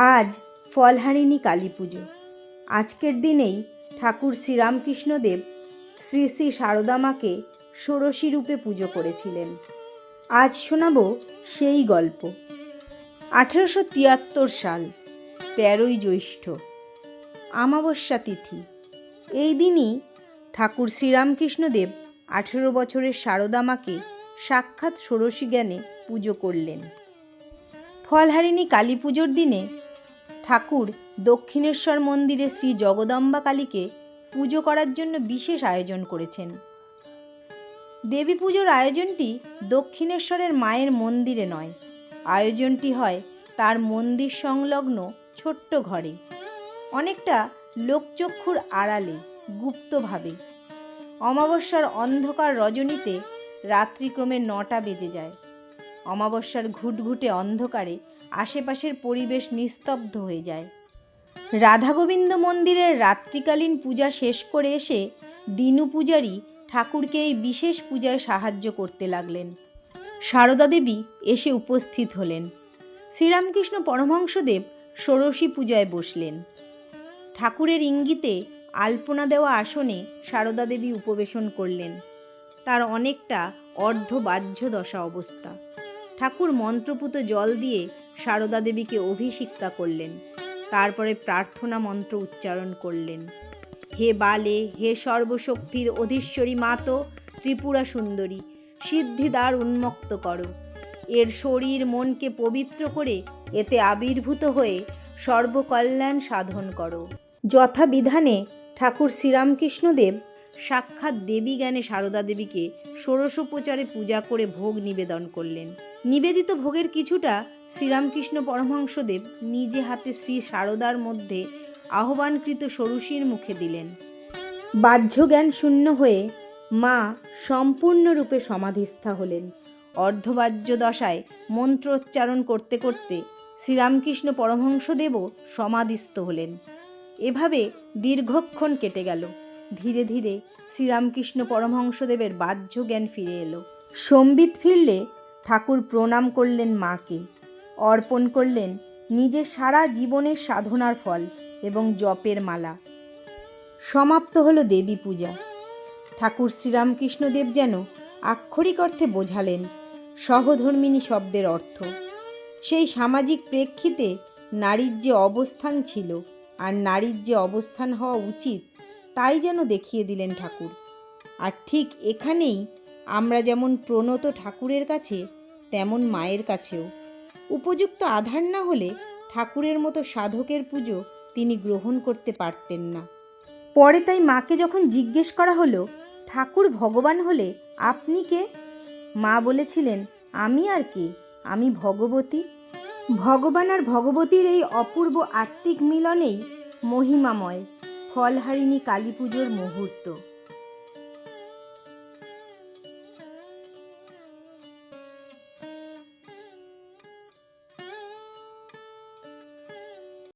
আজ ফলহারিণী কালী পুজো। আজকের দিনেই ঠাকুর শ্রীরামকৃষ্ণদেব শ্রী শ্রী সারদা মাকে ষোড়শী রূপে পুজো করেছিলেন। আজ শোনাব সেই গল্প। আঠেরোশো তিয়াত্তর সাল, তেরোই জ্যৈষ্ঠ আমাবস্যা তিথি। এই দিনই ঠাকুর শ্রীরামকৃষ্ণদেব আঠেরো বছরের সারদা মাকে সাক্ষাৎ ষোড়শী জ্ঞানে পুজো করলেন। ফলহারিণী কালী পুজোর দিনে ঠাকুর দক্ষিণেশ্বর মন্দিরে শ্রী জগদম্বা কালীকে পুজো করার জন্য বিশেষ আয়োজন করেছেন। দেবী পুজোর আয়োজনটি দক্ষিণেশ্বরের মায়ের মন্দিরে নয়, আয়োজনটি হয় তার মন্দির সংলগ্ন ছোট্ট ঘরে। অনেকটা লোকচক্ষুর আড়ালে, গুপ্তভাবে। অমাবস্যার অন্ধকার রজনীতে রাত্রিক্রমে নটা বেজে যায়। অমাবস্যার ঘুটঘুটে অন্ধকারে আশেপাশের পরিবেশ নিস্তব্ধ হয়ে যায়। রাধাগোবিন্দ মন্দিরের রাত্রিকালীন পূজা শেষ করে এসে দিনু পূজারী ঠাকুরকে এই বিশেষ পূজায় সাহায্য করতে লাগলেন। সারদা দেবী এসে উপস্থিত হলেন। শ্রীরামকৃষ্ণ পরমহংসদেব ষোড়শী পূজায় বসলেন। ঠাকুরের ইঙ্গিতে আলপনা দেওয়া আসনে সারদা দেবী উপবেশন করলেন। তার অনেকটা অর্ধবাহ্য দশা অবস্থা। ঠাকুর মন্ত্রপুত জল দিয়ে সারদা দেবীকে অভিষিক্তা করলেন। তারপরে প্রার্থনা মন্ত্র উচ্চারণ করলেন। হে বালে, হে সর্বশক্তির অধীশ্বরী মাতো, ত্রিপুরা সুন্দরী সিদ্ধিদ্বার উন্মুক্ত করো। এর শরীর মনকে পবিত্র করে, এতে আবির্ভূত হয়ে সর্বকল্যাণ সাধন করো। যথাবিধানে ঠাকুর শ্রীরামকৃষ্ণদেব সাক্ষাৎ দেবী জ্ঞানে সারদা দেবীকে ষোড়শোপচারে পূজা করে ভোগ নিবেদন করলেন। নিবেদিত ভোগের কিছুটা শ্রীরামকৃষ্ণ পরমহংসদেব নিজে হাতে শ্রী সারদার মধ্যে আহ্বানকৃত ষোড়শীর মুখে দিলেন। বাহ্য জ্ঞান শূন্য হয়ে মা সম্পূর্ণরূপে সমাধিস্থা হলেন। অর্ধবাহ্য দশায় মন্ত্রোচ্চারণ করতে করতে শ্রীরামকৃষ্ণ পরমহংসদেবও সমাধিস্থ হলেন। এভাবে দীর্ঘক্ষণ কেটে গেল। ধীরে ধীরে শ্রীরামকৃষ্ণ পরমহংসদেবের বাহ্য জ্ঞান ফিরে এলো। সম্বিত ফিরলে ঠাকুর প্রণাম করলেন মাকে, অর্পণ করলেন নিজের সারা জীবনের সাধনার ফল এবং জপের মালা। সমাপ্ত হলো দেবী পূজা। ঠাকুর শ্রীরামকৃষ্ণদেব যেন আক্ষরিক অর্থে বোঝালেন সহধর্মিনী শব্দের অর্থ। সেই সামাজিক প্রেক্ষিতে নারীর যে অবস্থান ছিল আর নারীর যে অবস্থান হওয়া উচিত, তাই যেন দেখিয়ে দিলেন ঠাকুর। আর ঠিক এখানেই আমরা যেমন প্রণত ঠাকুরের কাছে, তেমন মায়ের কাছেও। উপযুক্ত আধার না হলে ঠাকুরের মতো সাধকের পুজো তিনি গ্রহণ করতে পারতেন না। পরে তাই মাকে যখন জিজ্ঞেস করা হলো, ঠাকুর ভগবান হলে আপনি কে? মা বলেছিলেন, আমি আর কে? আমি ভগবতী। ভগবান আর ভগবতীর এই অপূর্ব আত্মিক মিলনেই মহিমাময়, ফলহারিণী কালী পুজোর মুহূর্ত।